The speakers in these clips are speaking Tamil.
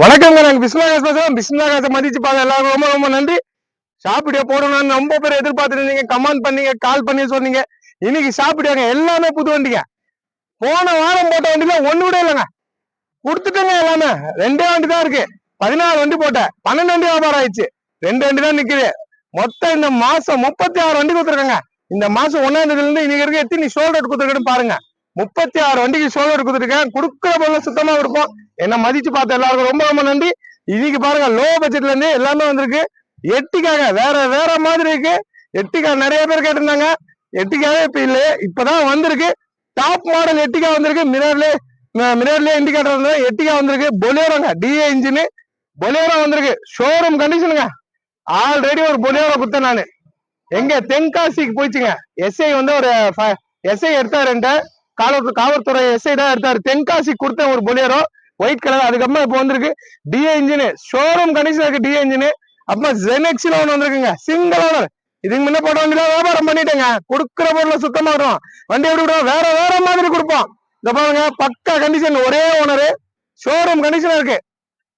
வணக்கங்க நாங்க பிஸ்மிலாகாஸ் பேசுறோம் பிஸ்மிலாகாச மதிச்சு பாக்க எல்லாருக்கும் ரொம்ப ரொம்ப நன்றி. சாப்பிடியா போடணும்னு ரொம்ப பேர் எதிர்பார்த்துட்டு இருந்தீங்க கமெண்ட் பண்ணீங்க கால் பண்ணி சொன்னீங்க. இன்னைக்கு சாப்பிடியாங்க எல்லாமே புது வண்டிங்க. போன வாரம் போட்ட வண்டியில ஒண்ணு கூட இல்லைங்க. கொடுத்துட்டேங்க எல்லாமே. ரெண்டே வண்டி தான் இருக்கு. பதினாறு வண்டி போட்டேன். பன்னெண்டு வண்டி வியாபாரம் ஆயிடுச்சு. ரெண்டு வண்டி தான் நிக்குது. மொத்தம் இந்த மாசம் முப்பத்தி ஆறு வண்டி கொடுத்துருக்காங்க. இந்த மாசம் ஒன்னாம் தேதியில இருந்து இன்னைக்கு இருக்க எத்தனை ஷோல்டர் கொடுத்துருக்கேன்னு பாருங்க. முப்பத்தி ஆறு வண்டிக்கு ஷோல்டர் கொடுத்துருக்கேன். கொடுக்குற பொருள் சுத்தமா இருக்கும் என்ன மதிச்சு பார்த்த எல்லாருக்கும் ரொம்ப ரொம்ப நன்றி. இன்னைக்கு பாருங்க லோ பட்ஜெட்ல இருந்து எல்லாமே வந்திருக்கு. எட்டிக்காக வேற வேற மாதிரி இருக்கு. எட்டிக்கா நிறைய பேர் கேட்டிருந்தாங்க. எட்டிக்காவே இப்ப இல்ல. இப்பதான் வந்திருக்கு. டாப் மாடல் எட்டிக்கா வந்திருக்கு. மிரர்லே மிரர்லே இண்டிகேட்டர் வந்து எட்டிக்கா வந்திருக்கு. பொலேரோங்க டிஏ இன்ஜின் பொலேரோ வந்திருக்கு. ஷோரூம் கண்டிஷனுங்க ஆல்ரெடி ஒரு பொலேரோ குத்தேன் நானு. எங்க தென்காசிக்கு போயிடுச்சுங்க எஸ்ஐ வந்து ஒரு எஸ்ஐ எடுத்தாருன்ட்டு காவல் காவல்துறை எஸ்ஐ தான் எடுத்தாரு. தென்காசி கொடுத்த ஒரு பொலேரோ ஒயிட் கலர் அதுக்கப்புறம் இப்போ வந்திருக்கு டிஏ இன்ஜின் ஷோரூம் கண்டிஷன் இருக்கு டிஏ இன்ஜின் அப்புறம் ஜெனெக்ஸ்ல ஒன்று வந்திருக்குங்க. சிங்கிள் ஓனர் இதுக்கு முன்ன போட்ட வண்டியில வியாபாரம் பண்ணிட்டேங்க. கொடுக்குற பொருளை சுத்தமா வரும் வண்டி எப்படி விடுவோம் வேற வேற மாதிரி கொடுப்போம் இந்த பாருங்க பக்கா கண்டிஷன் ஒரே ஓனரு ஷோரூம் கண்டிஷன் இருக்கு.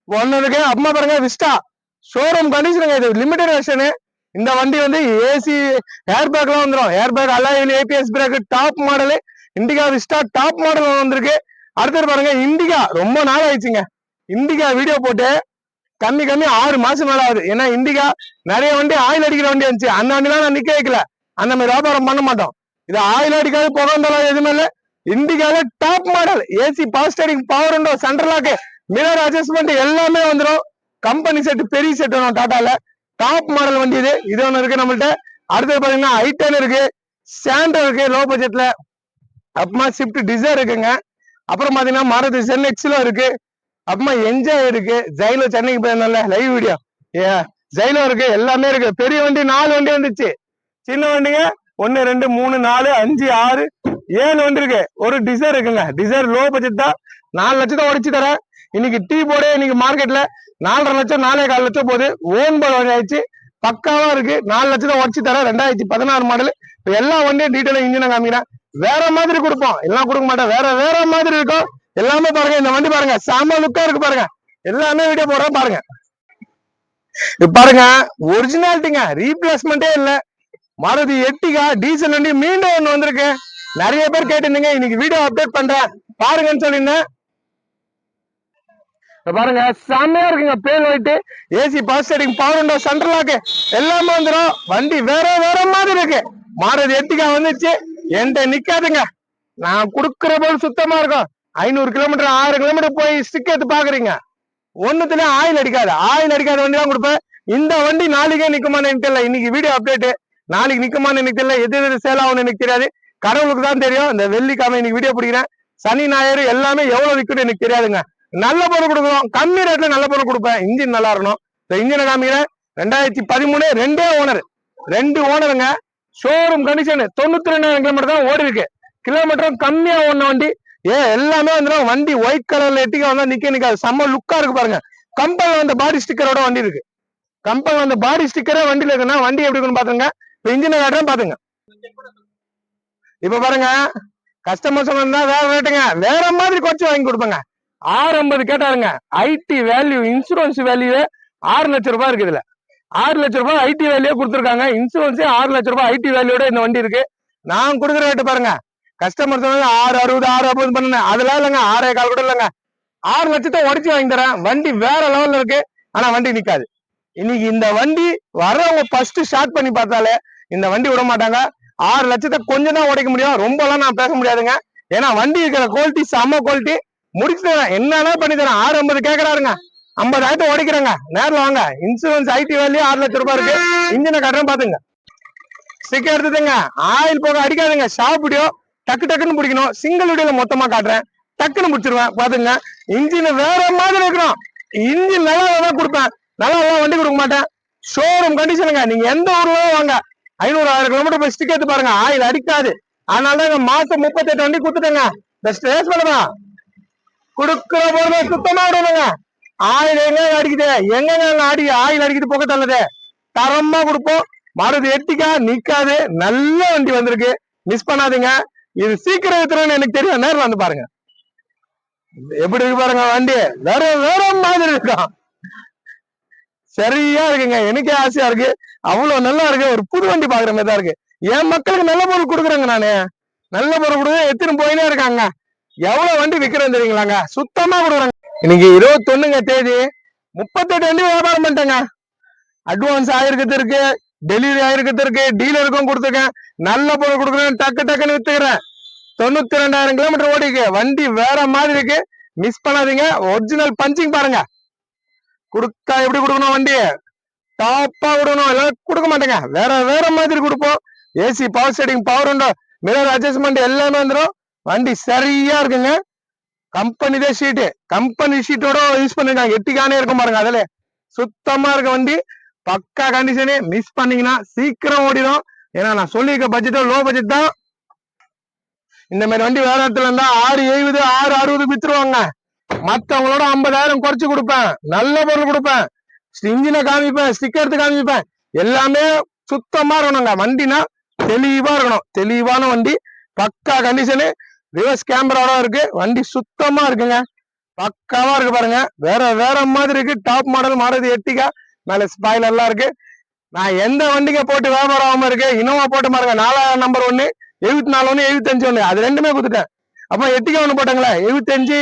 ஒன்னு இருக்கு. அம்மா பாருங்க விஸ்டா ஷோரூம் கண்டிஷனுங்க இது லிமிடெட் வெர்ஷனு இந்த வண்டி வந்து ஏசி ஏர் பேக்லாம் வந்துடும் air bag அலாயில் ABS brake top model Indica Vista top model வந்திருக்கு. அடுத்தது பாருங்க இண்டிகா. ரொம்ப நாள் ஆயிடுச்சுங்க. இண்டிகா வீடியோ போட்டு கம்மி கம்மி ஆறு மாசம் மேல ஆகுது. ஏன்னா இண்டிகா நிறைய வண்டி ஆயில் அடிக்கிற வண்டி இருந்துச்சு. அந்த வண்டிலாம் நான் நிக்க வைக்கல. அந்த மாதிரி வியாபாரம் பண்ண மாட்டோம். இது ஆயில் அடிக்காது புகழ்ந்தாலும் எதுவுமே இல்ல. இண்டிகால top model AC power steering power உண்டோ சென்ட்ரலாக்கு மிரர் அட்ஜஸ்ட்மெண்ட் எல்லாமே வந்துடும் கம்பெனி செட் பெரிய செட் வேணும் டாட்டால டாப் மாடல் வண்டி இது. இது ஒண்ணு இருக்கு நம்மள்ட்ட. அடுத்தது பாத்தீங்கன்னா ஐட்டன் இருக்கு. சாண்டோ இருக்கு லோ. பட்ஜெட்ல அப்புறமா ஸ்விஃப்ட் டிசைர் இருக்குங்க. அப்புறம் பாத்தீங்கன்னா மாருதி சென் எக்ஸ்ல இருக்கு. அப்புறமா என்ஜாய் இருக்கு. ஜைலோ சென்னைக்கு போயிருந்தோம்ல லைவ் வீடியோ ஏ ஜெயிலும் இருக்கு. எல்லாமே இருக்கு. பெரிய வண்டி நாலு வண்டி வந்துச்சு. சின்ன வண்டிங்க. ஒன்னு ரெண்டு மூணு நாலு அஞ்சு ஆறு ஏழு வண்டி இருக்கு. ஒரு டிசைர் இருக்குங்க. டிசைர் லோ பட்ஜெட் தான். நாலு லட்சத்தை உடைச்சு தரேன். இன்னைக்கு டீ போட இன்னைக்கு மார்க்கெட்ல நாலரை லட்சம் நாலே கால் லட்சம் போகுது. ஓன் வண்டி ஆயிடுச்சு. பக்காவா இருக்கு. நாலு லட்சத்தை உடச்சு தரேன். ரெண்டாயிரத்தி பதினாறு மாடல் இப்போ எல்லா வண்டியும் டீட்டெயில் இன்ஜினை காமிக்கிறேன். வேற மாதிரி கொடுப்போம். எல்லாம் கொடுக்க மாட்டேன் வேற வேற மாதிரி இருக்கும். எல்லாமே பாருங்க. இந்த வண்டி பாருங்க. செம லுக்கா இருக்கு பாருங்க. எல்லாமே வீடியோ போடுறோம் பாருங்க. பாருங்க. ஒரிஜினாலிட்டிங்க ரீப்ளேஸ்மெண்டே இல்ல. மாருதி எட்டிகா டீசல் வண்டி மீண்டும் ஒண்ணு வந்திருக்கு. நிறைய பேர் கேட்டிருந்தீங்க. இன்னைக்கு வீடியோ அப்டேட் பண்றேன். பாருங்கன்னு சொல்லியிருந்தேன். பாருங்க. செம்மையா இருக்குங்க. Pale white AC power steering power central lock central lock எல்லாமே வந்துடும் வண்டி வேற வேற மாதிரி இருக்கு. மாருதி எட்டிகா வந்துச்சு. என்கிட்ட நிக்காதுங்க. நான் குடுக்கிற போது சுத்தமா இருக்கும். ஐநூறு கிலோமீட்டர் ஆறு கிலோமீட்டர் போய் ஸ்டிக் எடுத்து பாக்குறீங்க. ஒண்ணுத்துல ஆயில் அடிக்காது. ஆயில் அடிக்காத வண்டி தான் கொடுப்பேன். இந்த வண்டி நாளைக்கே நிக்குமான்னு எனக்கு தெரியல. இன்னைக்கு வீடியோ அப்டேட் நாளைக்கு நிக்குமான்னு எனக்கு தெரியல. எது எது சேல் ஆகும்னு எனக்கு தெரியாது. கடவுளுக்கு தான் தெரியும். இந்த வெள்ளிக்கிழமை இன்னைக்கு வீடியோ பிடிக்கிறேன். சனி ஞாயிறு எல்லாமே எவ்வளவு விற்குது எனக்கு தெரியாதுங்க. நல்ல பொருள் கொடுக்கணும் கம்மி ரேட்ல நல்ல பொருள் கொடுப்பேன். இன்ஜின் நல்லா இருக்கணும். இந்த இன்ஜினை காமிக்கிறேன். ரெண்டாயிரத்தி பதிமூணு ரெண்டே ஓனர் ரெண்டு ஓனருங்க ஷோரூம் கண்டிஷன் தொண்ணூத்தி ரெண்டாயிரம் கிலோமீட்டர் தான் ஓடி இருக்கு. கிலோமீட்டரும் கம்மியா ஒண்ணு வண்டி. ஏ எல்லாமே வந்துடும் வண்டி ஒயிட் கலர்ல எட்டிக்க வந்தா நிக்க நிக்காது. செம்ம லுக்கா இருக்கு பாருங்க. கம்பல் வந்த பாடி ஸ்டிக்கரோட வண்டி இருக்கு. கம்பல் வந்த பாடி ஸ்டிக்கரே வண்டியில இருக்குன்னா வண்டி எப்படி இருக்குன்னு பாத்துங்க இப்ப இன்ஜினை காட்டுறேன் பாத்துங்க இப்ப பாருங்க. கஸ்டமர்ஸ் வந்தா வேற ரேட்டுங்க வேற மாதிரி குறைச்சி வாங்கி கொடுப்பேங்க. ஆறு ஐம்பது கேட்டாருங்க ஐடி வேல்யூ இன்சூரன்ஸ் வேல்யூ ஆறு லட்சம் ரூபாய் இருக்கு இதுல. ஆறு லட்ச ரூபாய் ஐடி வேல்யூ கொடுத்துருக்காங்க. இன்சூரன்ஸே ஆறு லட்ச ரூபாய் ஐடி வேல்யூட இந்த வண்டி இருக்கு. நான் கொடுக்குற ரேட்டு பாருங்க. கஸ்டமர் சொன்னது ஆறு அறுபது ஆறு அறுபது பண்ணுங்க அதெல்லாம் இல்லைங்க. ஆறே கால் கூட இல்லைங்க. ஆறு லட்சத்தை உடச்சு வாங்கி தரேன் வண்டி வேற லெவல்ல இருக்கு. ஆனா வண்டி நிக்காது. இன்னைக்கு இந்த வண்டி வர்றவங்க ஃபர்ஸ்ட் ஸ்டார்ட் பண்ணி பார்த்தாலே இந்த வண்டி விட மாட்டாங்க. ஆறு லட்சத்தை கொஞ்சம் தான் உடைக்க முடியும். ரொம்பலாம் நான் பேச முடியாதுங்க. ஏன்னா வண்டி இருக்கிற குவாலிட்டி செம்ம குவாலிட்டி முடிச்சு தரேன் என்னன்னா பண்ணி தரேன்? ஆறு ஐம்பது கேட்கறாருங்க ஐம்பதாயிரத்தை உடைக்கிறேங்க நேரில் வாங்க. இன்சூரன்ஸ் ஐடி வேலையும் ஆறு லட்சம் ரூபாய் இருக்கு. இன்ஜினை கட்டுறேன் பாத்துங்க ஸ்டிக் எடுத்துதுங்க ஆயில் போக அடிக்காதுங்க. ஷாப் வீடியோ டக்கு டக்குன்னு பிடிக்கணும். சிங்கிள் வீடியோல மொத்தமா காட்டுறேன். டக்குன்னு முடிச்சிருவேன். பாத்துங்க இன்ஜின் வேற மாதிரி இருக்கணும். இன்ஜின் நல்லா தான் கொடுப்பேன். நல்லா எல்லாம் வண்டி கொடுக்க மாட்டேன். ஷோரூம் கண்டிஷனுங்க நீங்க எந்த ஊர்ல வாங்க. ஐநூறு ஆயிரம் கிலோமீட்டர் போய் ஸ்டிக் எடுத்து பாருங்க. ஆயில் அடிக்காது. அதனால தான் மாசம் முப்பத்தெட்டு வண்டி கொடுத்துட்டேங்க. இந்த ரேஸ் பண்ணுவேன் கொடுக்கிற பொருளை சுத்தமா விடணுங்க. ஆயில் எங்க அடிக்குது? எங்க அடி ஆயில் அடிக்குது புகை தள்ளுது. தரமா கொடுப்போம். மருது எட்டிக்கா நிக்காது. நல்ல வண்டி வந்திருக்கு. மிஸ் பண்ணாதீங்க. இது சீக்கிரம் வித்துறேன்னு எனக்கு தெரியும் நேரில் வந்து பாருங்க. எப்படி இருக்கு பாருங்க வண்டி. வேற வேற மாதிரி இருக்கும் சரியா இருக்குங்க. எனக்கே ஆசையா இருக்கு. அவ்வளவு நல்லா இருக்கு. ஒரு புது வண்டி பாக்குற மாதிரி தான் இருக்கு. என் மக்களுக்கு நல்ல பொருள் கொடுக்குறேங்க நானு. நல்ல பொருள் கொடுக்க எத்தனை போயினே இருக்காங்க. எவ்வளவு வண்டி விக்கிறேன் தெரியுங்களாங்க? சுத்தமா கொடுக்குறாங்க. இன்னைக்கு இருபத்தொன்னுங்க தேதி. முப்பத்தெட்டு வண்டி வியாபாரம் பண்ணிட்டேங்க. அட்வான்ஸ் ஆயிருக்கிறது இருக்கு. டெலிவரி ஆயிருக்கிறது இருக்கு. டீலருக்கும் கொடுத்துருக்கேன். நல்ல பொருள் கொடுக்குறேன். டக்கு டக்குன்னு வித்துக்கிறேன். தொண்ணூத்தி ரெண்டாயிரம் கிலோமீட்டர் ஓடிக்கு வண்டி வேற மாதிரி இருக்கு. மிஸ் பண்ணாதீங்க. ஒரிஜினல் பஞ்சிங் பாருங்க. கொடுத்தா எப்படி கொடுக்கணும் வண்டி? டாப்பா விடணும். எல்லாம் கொடுக்க மாட்டேங்க. வேற வேற மாதிரி கொடுப்போம். AC power steering power window mirror adjustment எல்லாமே வந்துடும் வண்டி சரியா இருக்குங்க. கம்பெனிதே ஷீட்டு கம்பெனி ஷீட்டோட யூஸ் பண்ணிருக்காங்க. எட்டிக்கானே இருக்கும் பாருங்க அதுல. சுத்தமா இருக்க வண்டி பக்கா கண்டிஷனு மிஸ் பண்ணீங்கன்னா சீக்கிரம் ஓடிடும் ஏன்னா நான் சொல்லியிருக்க பட்ஜெட்டோ லோ பட்ஜெட் தான். இந்த மாதிரி வண்டி வேற இடத்துல இருந்தா ஆறு எழுபது ஆறு அறுபது வித்துருவாங்க. மத்தவங்களோட ஐம்பதாயிரம் குறைச்சு கொடுப்பேன். நல்ல பொருள் கொடுப்பேன். இன்ஜினை காமிப்பேன் ஸ்டிக்கர் எடுத்து காமிப்பேன். எல்லாமே சுத்தமா இருக்கணுங்க. வண்டினா தெளிவா இருக்கணும். தெளிவான வண்டி பக்கா கண்டிஷனு ரிவர்ஸ் கேமராவோட இருக்கு? வண்டி சுத்தமா இருக்குங்க. பக்காவா இருக்கு பாருங்க. வேற வேற மாதிரி இருக்கு. டாப் மாடல் மாறுது எட்டிக்கா மேல ஸ்பாயில் எல்லாம் இருக்கு. நான் எந்த வண்டிங்க போட்டு வியாபாரம் ஆகாம இருக்கு? இனோவா போட்டு பாருங்க. நாலாயிரம் நம்பர் ஒண்ணு எழுபத்தி நாலு ஒண்ணு எழுபத்தஞ்சு ஒண்ணு. அது ரெண்டுமே கொடுத்துட்டேன். அப்ப எட்டிக்கா ஒண்ணு போட்டாங்களே எழுபத்தஞ்சு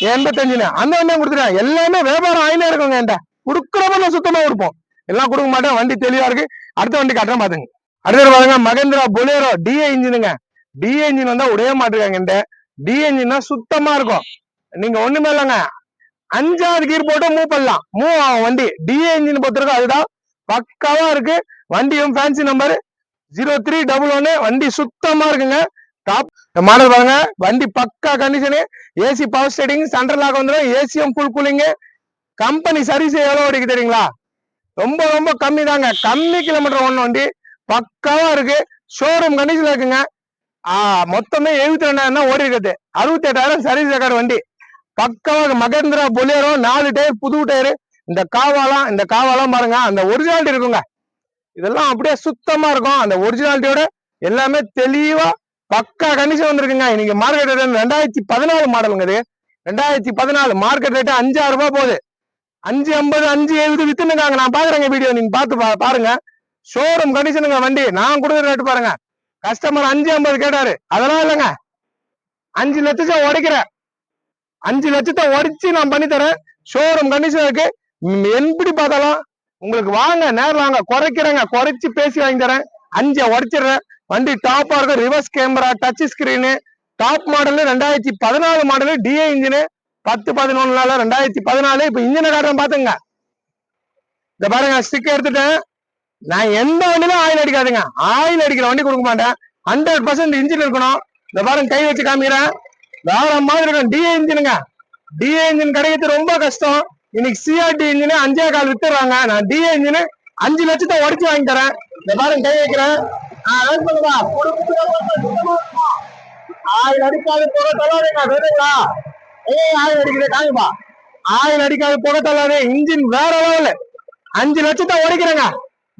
எண்பத்தஞ்சுன்னு. அந்த வண்டியை கொடுத்துட்டேன். எல்லாமே வியாபாரம் ஆயினே இருக்குங்க என்கிட்ட. கொடுக்குறப்ப நான் சுத்தமா கொடுப்போம். எல்லாம் கொடுக்க மாட்டேன். வண்டி தெளிவா இருக்கு. அடுத்த வண்டி கட்டுறேன் பாத்துங்க. அடுத்தது பாருங்க. மகேந்திரா பொலேரோ டிஏ இன்ஜினுங்க டிஏ இன்ஜின் வந்தா உடைய மாட்டிருக்காங்க என்கிட்ட டிஏ சுத்தமா இருக்கும். நீங்க ஒண்ணுமே இல்லைங்க. அஞ்சாவது கீர் போட்டு மூவ் பண்ணலாம். மூவ் ஆகும் வண்டி. டிஏ இன்ஜின் பொறுத்திருக்கும் அதுதான் பக்காவா இருக்கு. வண்டியும் fancy number zero three double ஒன்னு வண்டி சுத்தமா இருக்குங்க. டாப் மாடல் பாருங்க. வண்டி பக்கா condition AC power steering central lock வந்துடும். ஏசியும் ஃபுல் கூலிங்கு கம்பெனி சர்வீஸ் எவ்வளோ ஓடிக்கு தெரியுங்களா? ரொம்ப ரொம்ப கம்மி தாங்க கம்மி கிலோமீட்டர் ஒன்று வண்டி. பக்காவா இருக்கு. ஷோரூம் கண்டிஷன்ல இருக்குங்க. ஆ, மொத்தமே எழுபத்தி ரெண்டாயிரம் தான் ஓடி இருக்குது அறுபத்தி எட்டாயிரம் சர்வீஸ் ரெக்கார்டு வண்டி. பக்கமாக மகேந்திரா பொலியரோ நாலு டயர் புது டயர். இந்த காவாலாம் இந்த காவாலாம் பாருங்க அந்த ஒரிஜினாலிட்டி இருக்குங்க. இதெல்லாம் அப்படியே சுத்தமா இருக்கும். அந்த ஒரிஜினாலிட்டியோட எல்லாமே தெளிவா பக்கா கண்டிஷன் வந்திருக்குங்க. இன்னைக்கு மார்க்கெட் ரேட் ரெண்டாயிரத்தி பதினாலு மாடலுங்க இது. ரெண்டாயிரத்தி பதினாலு மார்க்கெட் ரேட் அஞ்சாயிரம் ரூபாய் போகுது. அஞ்சு ஐம்பது அஞ்சு எழுபது வித்துனுக்காங்க நான் பாக்குறேங்க வீடியோ நீங்க பார்த்து பாருங்க. ஷோரூம் கண்டிஷனுங்க வண்டி. நான் கொடுக்குற ரேட்டு பாருங்க. கஸ்டமர் அஞ்சு ஐம்பது கேட்டாரு. அதெல்லாம் இல்லைங்க. அஞ்சு லட்சத்தை உடைக்கிறேன். அஞ்சு லட்சத்தை உடைச்சு நான் பண்ணி தரேன். ஷோரூம் கண்டிஷன் இருக்கு. எப்படி பார்த்தாலும் உங்களுக்கு வாங்க நேரில் வாங்க குறைக்கிறேங்க. குறைச்சி பேசி வாங்கி தரேன். அஞ்சை உடைச்சிடுறேன். வண்டி டாப்பா இருக்கும். Reverse camera touch screen top model ரெண்டாயிரத்தி பதினாலு மாடலு டிஏ இன்ஜினு பத்து பதினொன்னுல ரெண்டாயிரத்தி பதினாலு. இப்போ இன்ஜினை காட்டுறேன் பாத்துங்க இந்த பாருங்க ஸ்டிக் எடுத்துட்டேன். நான் எந்த வண்டியிலும் ஆயில் அடிக்காதுங்க. ஆயில் அடிக்கிற வண்டி கொடுக்க மாட்டேன். ஹண்ட்ரட் பர்சன்ட் இன்ஜின் இருக்கணும். இந்த பாருங்க கை வச்சு காமிக்கிறேன். வேற மாதிரி இருக்கும் டிஏ இன்ஜினுங்க டிஏ இன்ஜின் கிடைக்கிறது ரொம்ப கஷ்டம். இன்னைக்கு சிஆர்டி இன்ஜினு அஞ்சே கால் வித்துறாங்க நான் டிஏ இன்ஜினு அஞ்சு லட்சத்தை உடச்சு வாங்கி தரேன். இந்த பாருங்க கை வைக்கிறேன். ஆ, ஆயில் அடிக்காது புகை தள்ளாதீங்க. வேணுங்களா ஏய் ஆயில் அடிக்குது காமிப்பா. ஆயில் அடிக்காது புகை தள்ளாதே இன்ஜின் வேற லெவல் அஞ்சு லட்சத்தை உடைக்கிறேங்க.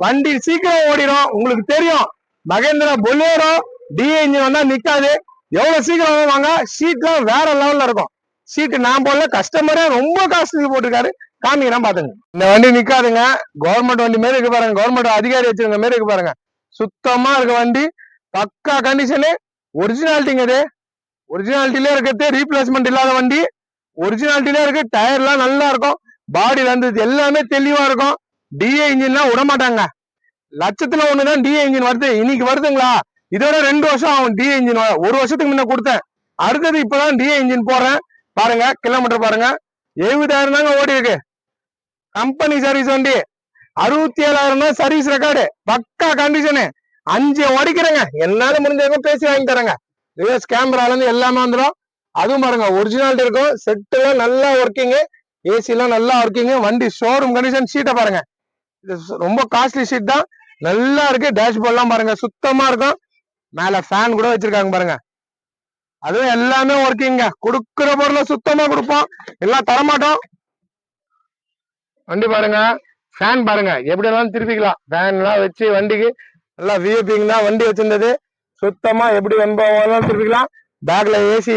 வண்டி சீக்கிரம் ஓடிடும் உங்களுக்கு தெரியும். மகேந்திரா பொலேரோ டிஏ இன்ஜின் வந்தா நிக்காது. எவ்வளவு சீக்கிரம் வாங்க சீட்லாம் வேற லெவல்ல இருக்கும். சீட்டு நான் போடல கஸ்டமரே ரொம்ப காஸ்ட்லி போட்டிருக்காரு. காமிக்கிறேன் பாத்துங்க இந்த வண்டி நிக்காதுங்க. கவர்மெண்ட் வண்டி மாரி இருக்கு பாருங்க. கவர்மெண்ட் அதிகாரி வச்சிருக்க மாரி இருக்கு பாருங்க. சுத்தமா இருக்க வண்டி. பக்கா கண்டிஷனு ஒரிஜினாலிட்டிங்க இது. ஒரிஜினாலிட்டிலே இருக்கிறது ரீப்ளேஸ்மெண்ட் இல்லாத வண்டி. ஒரிஜினாலிட்டிலே இருக்கு. டயர்லாம் நல்லா இருக்கும். பாடியில இருந்து எல்லாமே தெளிவா இருக்கும். டிஏ இன்ஜின்லாம் விட மாட்டாங்க லட்சத்துல ஒண்ணுதான் டிஏ இன்ஜின் வருது. இன்னைக்கு வருதுங்களா? இதோட ரெண்டு வருஷம் ஆகும் டிஏ இன்ஜின் ஒரு வருஷத்துக்கு முன்ன கொடுத்தேன் அடுத்தது இப்பதான் டிஏ இன்ஜின் போறேன். பாருங்க கிலோமீட்டர் பாருங்க. எழுபதாயிரம் தாங்க ஓடி இருக்கு கம்பெனி சர்வீஸ் வண்டி. அறுபத்தி ஏழாயிரம் தான் சர்வீஸ் ரெக்கார்டு பக்கா கண்டிஷனு அஞ்சு உடைக்கிறேங்க என்னால முடிஞ்சவங்க பேசி வாங்கி தரேங்க. ரிவர்ஸ் கேமரால இருந்து எல்லாமே வந்துடும். அதுவும் பாருங்க ஒரிஜினாலிட்டி இருக்கும். செட்டு எல்லாம் நல்லா ஒர்க்கிங் ஏசி எல்லாம் நல்லா ஒர்க்கிங் வண்டி ஷோரூம் கண்டிஷன் சீட்டை பாருங்க. இது ரொம்ப காஸ்ட்லி ஷீட் தான். நல்லா இருக்கு. டேஷ்போர்ட்லாம் பாருங்க. சுத்தமா இருக்கும். மேல ஃபேன் கூட வச்சிருக்காங்க பாருங்க. அதுவும் எல்லாமே ஒர்க்கிங்க கொடுக்குற பொருளை சுத்தமா கொடுப்போம். எல்லாம் தரமாட்டோம். வண்டி பாருங்க. ஃபேன் பாருங்க. எப்படி எல்லாம் திருப்பிக்கலாம். ஃபேன் எல்லாம் வச்சு வண்டிக்கு நல்லா விஐபிங் தான் வண்டி வச்சிருந்தது. சுத்தமா எப்படி வெண்பாவெல்லாம் திருப்பிக்கலாம். பேக்ல ஏசி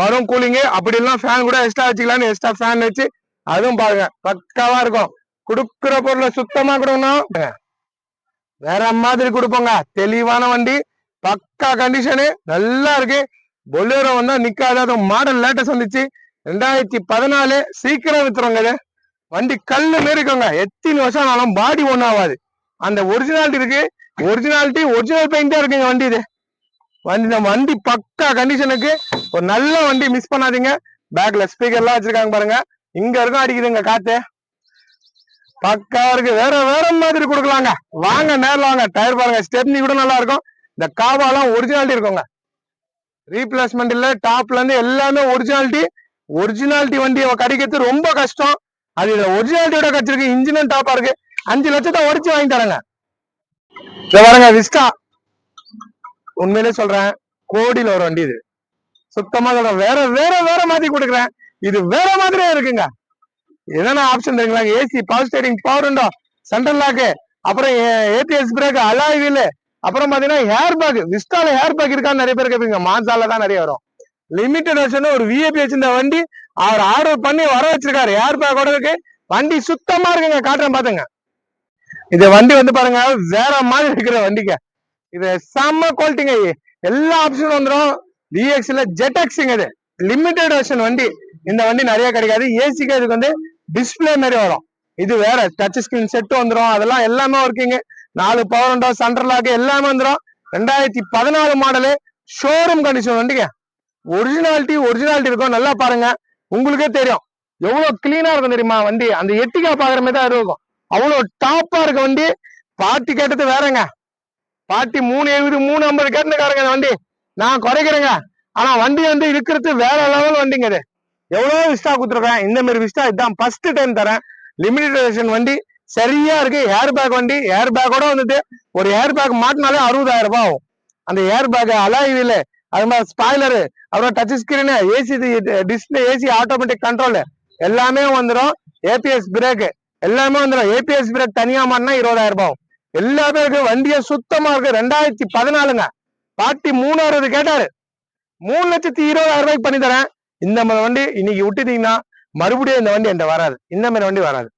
வரும் கூலிங்கு அப்படி எல்லாம் ஃபேன் கூட எக்ஸ்ட்ரா வச்சுக்கலாம்னு எக்ஸ்ட்ரா ஃபேன் வச்சு அதுவும் பாருங்க. பக்காவா இருக்கும். கொடுக்குற பொருளை சுத்தமா கொடுக்கணும். வேற மாதிரி கொடுப்போங்க. தெளிவான வண்டி பக்கா கண்டிஷனு நல்லா இருக்கு. பொலேரோ வந்தா நிக்காது. மாடல் லேட்டஸ்ட் வந்துச்சு. ரெண்டாயிரத்தி பதினாலு சீக்கிரம் வித்துறோங்க இது. வண்டி கல்லு மாரி இருக்கோங்க. எத்தனை வருஷம் ஆனாலும் பாடி ஒன்றும் ஆகாது. அந்த ஒரிஜினாலிட்டி இருக்கு. ஒரிஜினாலிட்டி ஒரிஜினல் பெயிண்டா இருக்குங்க வண்டி இது. வண்டி நம்ம வண்டி பக்கா கண்டிஷனுக்கு ஒரு நல்ல வண்டி மிஸ் பண்ணாதீங்க. பேக்ல ஸ்பீக்கர் எல்லாம் வச்சிருக்காங்க பாருங்க. இங்க இருக்கும் அடிக்குதுங்க காத்து. பக்கா இருக்கு. வேற வேற மாதிரி கொடுக்கலாங்க. வாங்க நேரில் வாங்க. டயர் பாருங்க. ஸ்டெப்னி கூட நல்லா இருக்கும் இந்த காவாலாம் ஒரிஜினாலிட்டி இருக்குங்க. ரீப்ளேஸ்மெண்ட் இல்ல டாப்ல இருந்து எல்லாமே ஒரிஜினாலிட்டி ஒரிஜினாலிட்டி வண்டி கிடைக்கிறது ரொம்ப கஷ்டம். அது இதுல ஒரிஜினாலிட்டியோட கிடைச்சிருக்கு இன்ஜினும் டாப்பா இருக்கு. அஞ்சு லட்சத்தை உடச்சு வாங்கி தரேங்க. பாருங்க விஸ்டா உண்மையிலே சொல்றேன் கோடியில ஒரு வண்டி இது. சுத்தமா சொல்றேன். வேற வேற வேற மாதிரி கொடுக்குறேன். இது வேற மாதிரியே இருக்குங்க. என்னென்ன ஆப்ஷன் இருக்குங்களா AC power steering power window central lock அப்புறம் ஏபிஎஸ் பிரேக் அலாய் வீல் அப்புறம் பாத்தீங்கன்னா ஹேர் பேக் விஸ்டால ஹேர் பேக் இருக்கான்னு நிறைய பேர் கேட்பீங்க. மாசால தான் நிறைய வரும். லிமிடெட் வருஷன் ஒரு விஏபி வச்சிருந்த வண்டி அவர் ஆர்டர் பண்ணி வர வச்சிருக்காரு. ஹேர் பேக்கோட இருக்கு. வண்டி சுத்தமா இருக்குங்க. காட்டுறேன் பாத்துங்க. இது வண்டி வந்து பாருங்க வேற மாதிரி இருக்கிற வண்டிங்க. இது செம்ம குவாலிட்டிங்க எல்லா ஆப்ஷனும் வந்துடும் விஎக்ஸ்ல ஜெட்எக்ஸுங்க இது. லிமிடெட் வெர்ஷன் வண்டி. இந்த வண்டி நிறைய கிடைக்காது. ஏசிக்கு இதுக்கு வந்து டிஸ்பிளே மாதிரி வரும். இது வேற டச் ஸ்கிரீன் செட்டு வந்துடும் அதெல்லாம் எல்லாமே ஒர்க்கிங் நாலு பவர் உண்டோ சென்டர் எல்லாமே வந்துடும் ரெண்டாயிரத்தி பதினாலு மாடலு ஷோரூம் கண்டிஷன் வண்டிங்க ஒரிஜினாலிட்டி ஒரிஜினாலிட்டி இருக்கும். நல்லா பாருங்க. உங்களுக்கே தெரியும். எவ்வளவு கிளீனா இருக்கும் தெரியுமா வண்டி? அந்த எட்டிக்கா பாக்குற மாதிரி தான் இருக்கும். அவ்வளவு டாப்பா இருக்க வண்டி. பாட்டி கேட்டது வேறங்க. பாட்டி மூணு எழுபது மூணு ஐம்பது கேட்டுக்காரங்க இந்த வண்டி. நான் குறைக்கிறேங்க. ஆனா வண்டி வந்து இருக்கிறது வேற லெவல் வண்டிங்க இது எவ்வளவு விஸ்டா கொடுத்துருக்கேன்? இந்த மாதிரி விஸ்டா இதுதான் ஃபர்ஸ்ட் டைம் தரேன். லிமிடெட் எடிஷன் வண்டி சரியா இருக்கு. ஏர் பேக் வண்டி ஏர் பேக்கோட வந்துட்டு ஒரு ஏர் பேக் மாட்டினாலே அறுபதாயிரம் ரூபாய் ஆகும். அந்த ஏர் பேக் அலாய் அது மாதிரி ஸ்பாய்லரு அப்புறம் touch screen AC display AC automatic control எல்லாமே வந்துடும் ஏபிஎஸ் பிரேக் எல்லாமே வந்துடும் ஏபிஎஸ் பிரேக் தனியாக மாட்டினா இருபதாயிரம் ரூபாய் ஆகும். எல்லாமே இருக்கு வண்டியே சுத்தமா இருக்கு. ரெண்டாயிரத்தி பதினாலுங்க. பாட்டி மூணாயிரம் கேட்டாரு. மூணு லட்சத்தி இருபதாயிரம் ரூபாய்க்கு பண்ணி தரேன். இந்த மாதிரி வண்டி இன்னைக்கு விட்டுட்டீங்கன்னா மறுபடியும் இந்த வண்டி என்கிட்ட வராது. இந்த மாதிரி வண்டி வராது.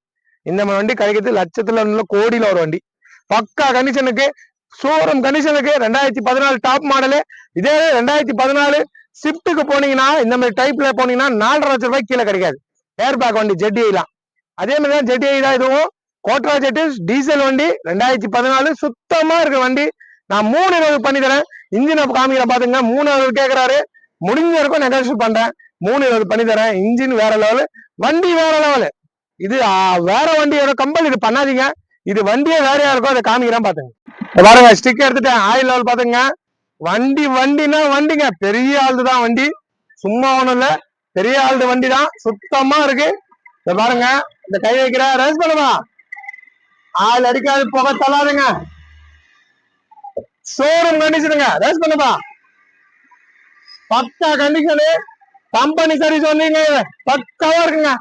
இந்த மாதிரி வண்டி கிடைக்கிறது லட்சத்துல உள்ள கோடியில ஒரு வண்டி. பக்கா கண்டிஷனுக்கு ஷோரூம் கண்டிஷனுக்கு ரெண்டாயிரத்தி பதினாலு டாப் மாடலு இதே ரெண்டாயிரத்தி பதினாலு ஷிஃப்ட்டுக்கு போனீங்கன்னா இந்த மாதிரி டைப்ல போனீங்கன்னா நாலரை லட்சம் ரூபாய் கீழே கிடைக்காது. ஏர் பேக் வண்டி ஜெட்டிஐலாம் அதே மாதிரி தான் ஜெட்டிஐ தான் இதுவும். கோட்ரா ஜெட்டு டீசல் வண்டி ரெண்டாயிரத்தி பதினாலு சுத்தமா இருக்க வண்டி. நான் மூணு இருபது பண்ணி தரேன். இன்ஜின் காமிக்கிற பாத்துங்க மூணு இருபது கேட்கிறாரு முடிஞ்ச வரைக்கும் நெகோசியேட் பண்றேன். மூணு இருபது பண்ணி தரேன். இன்ஜின் வேற லெவலு வண்டி வேற லெவலு இது வேற வண்டியோட கம்பெனி இது பண்ணாதீங்க. இது வண்டியே வேறையா இருக்கும் அதை காமிக்கிறேன் பாத்துங்க. பாருங்க ஸ்டிக் எடுத்துட்டேன். ஆயில் லெவல் பாத்துங்க. வண்டி வண்டினா வண்டிங்க. பெரிய ஆளுது தான் வண்டி. சும்மா ஒண்ணும் இல்ல. பெரிய ஆளுது வண்டி தான். சுத்தமா இருக்கு. இத பாருங்க இந்த கை வைக்கிற ரேஸ் பண்ணுமா? ஆள் அடிக்காது புகை தள்ளாதுங்க. ஷோரூம் கண்டிஷனுங்க ரேஸ் பண்ணுப்பா பத்தா கண்டிஷனு கம்பெனி சர்வீஸ் சொன்னீங்க பக்காவா இருக்குங்க.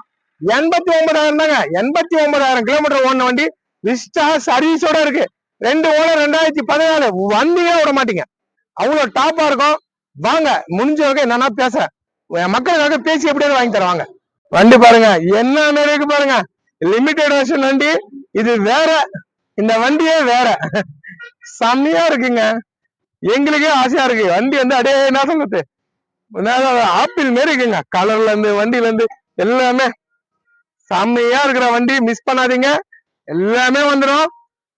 எண்பத்தி ஒன்பதாயிரம் தாங்க. எண்பத்தி ஒன்பதாயிரம் கிலோமீட்டர் ஓடின வண்டி. விஸ்டா சர்வீஸோட இருக்கு. ரெண்டு ஓனர் ரெண்டாயிரத்தி பதினாலு. வண்டியே விட மாட்டீங்க. அவ்வளவு டாப்பா இருக்கும். வாங்க முடிஞ்ச வகை என்னன்னா பேச. என் மக்களுக்காக பேசி எப்படியாவது வாங்கி தருவாங்க. வண்டி பாருங்க. என்ன மாதிரி இருக்கு பாருங்க. லிமிடெட் வருஷன் வண்டி. இது வேற. இந்த வண்டியே வேற. செம்மையா இருக்குங்க. எங்களுக்கே ஆசையா இருக்கு. வண்டி வந்து அடே என்ன சொல்றது? ஆப்பிள் மாரி இருக்குங்க. கலர்ல இருந்து வண்டியில இருந்து எல்லாமே செம்மையா இருக்கிற வண்டி மிஸ் பண்ணாதீங்க. எல்லாமே வந்துடும்.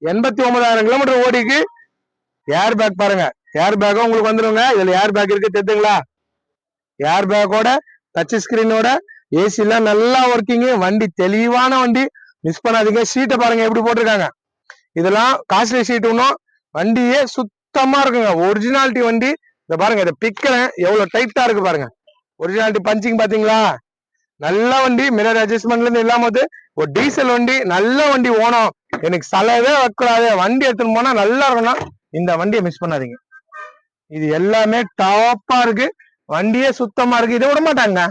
எண்பத்தி ஒன்பதாயிரம் கிலோமீட்டர் ஓடிக்கு ஏர் பேக் பாருங்க. ஏர் பேக்கும் உங்களுக்கு வந்துருங்க. இதுல ஏர் பேக் இருக்கு தெரியுங்களா ஏர் பேக்கோட டச் ஸ்கிரீனோட ஏசி எல்லாம் நல்லா ஒர்க்கிங்கு வண்டி தெளிவான வண்டி. மிஸ் பண்ணாதீங்க. சீட்டை பாருங்க எப்படி போட்டிருக்காங்க. இதெல்லாம் காஸ்ட்லி சீட் ஒன்றும் வண்டியே சுத்தமா இருக்குங்க. ஒரிஜினாலிட்டி வண்டி. இந்த பாருங்க இதை பிக்கிறேன். எவ்வளவு டைட்டா இருக்கு பாருங்க. ஒரிஜினாலிட்டி பஞ்சிங் பாத்தீங்களா நல்ல வண்டி மிரர் அட்ஜஸ்ட்மெண்ட்ல இருந்து இல்லாம வந்து ஒரு டீசல் வண்டி நல்ல வண்டி ஓணும். எனக்கு செலவே வைக்கூடாது வண்டி எடுத்துன்னு போனா நல்லா இருக்கும்னா இந்த வண்டியை மிஸ் பண்ணாதீங்க. இது எல்லாமே டாப்பா இருக்கு. வண்டியே சுத்தமா இருக்கு. இதை விட மாட்டாங்க.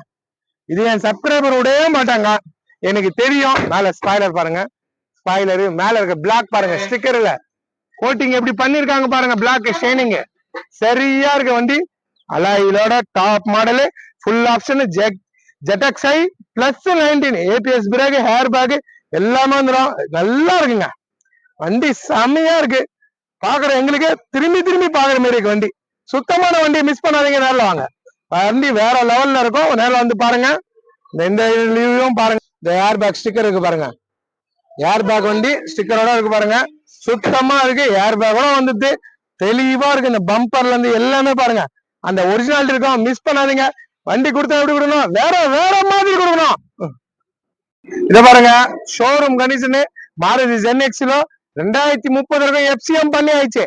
இது என் சப்ஸ்கிரைபர் விடவே மாட்டாங்க. எனக்கு தெரியும். மேல ஸ்பாய்லர் பாருங்க. ஸ்பாய்லரு மேல இருக்க பிளாக் பாருங்க. ஸ்டிக்கர்ல கோட்டிங் எப்படி பண்ணிருக்காங்க பாருங்க. பிளாக் ஷைனிங் சரியா இருக்கு வண்டி. அலாயிலோட டாப் மாடலு ஃபுல் ஆப்ஷன் ஜெட் ஜெட்டக்ஸை plus nineteen ABS brake air bag எல்லாமே வந்துடும் நல்லா இருக்குங்க. வண்டி செம்மையா இருக்கு. பாக்குற எங்களுக்கு திரும்பி திரும்பி பாக்குற மாதிரி இருக்கு வண்டி. சுத்தமான வண்டி மிஸ் பண்ணாதீங்க நேரில் வாங்க. வண்டி வேற லெவல்ல இருக்கும். நேரில் வந்து பாருங்க. இந்த- இந்த லீவையும் பாருங்க. இந்த ஏர் பேக் ஸ்டிக்கர் இருக்கு பாருங்க. ஏர் பேக் வண்டி ஸ்டிக்கரோட இருக்கு பாருங்க. சுத்தமா இருக்கு. ஏர் பேக்கோட வந்துட்டு தெளிவா இருக்கு. இந்த பம்பர்ல இருந்து எல்லாமே பாருங்க. அந்த ஒரிஜினாலிட்டி இருக்கும் மிஸ் பண்ணாதீங்க. வண்டி கொடுத்தா எப்படி கொடுக்கணும்? வேற வேற மாதிரி கொடுக்கணும். இத பாருங்க. ஷோரூம் கண்டிஷனு மாருதி ஜென்எக்ஸ்ல ரெண்டாயிரத்தி முப்பது வரைக்கும் எஃப்சிஎம் பண்ணி ஆயிடுச்சு.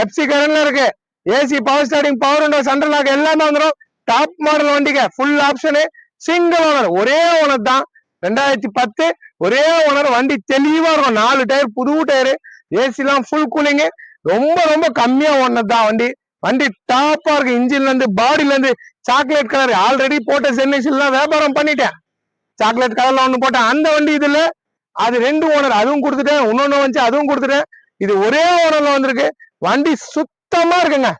எஃப்சி கரண்ட்ல இருக்கு. AC power steering power window central lock எல்லாமே வந்துடும் டாப் மாடல் வண்டிங்க ஃபுல் ஆப்ஷனு சிங்கிள் ஓனர் ஒரே ஓனர் தான். ரெண்டாயிரத்தி பத்து ஒரே ஓனர் வண்டி தெளிவா இருக்கும். நாலு டயர் புது டயர் ஏசிலாம் ஃபுல் கூலிங்கு ரொம்ப ரொம்ப கம்மியா ஓனது தான் வண்டி வண்டி டாப்பா இருக்கு. இன்ஜின்ல இருந்து பாடியில இருந்து சாக்லேட் கலர் ஆல்ரெடி போட்ட சென்னைஸ்லாம் வியாபாரம் பண்ணிட்டேன். சாக்லேட் கலர்ல ஒண்ணு போட்டேன். அந்த வண்டி இதுல அது ரெண்டு ஓனர் அதுவும் கொடுத்துட்டேன். இன்னொன்னு வந்துச்சு அதுவும் கொடுத்துட்டேன். இது ஒரே ஓனர்ல வந்திருக்கு. வண்டி சுத்தமா இருக்குங்க.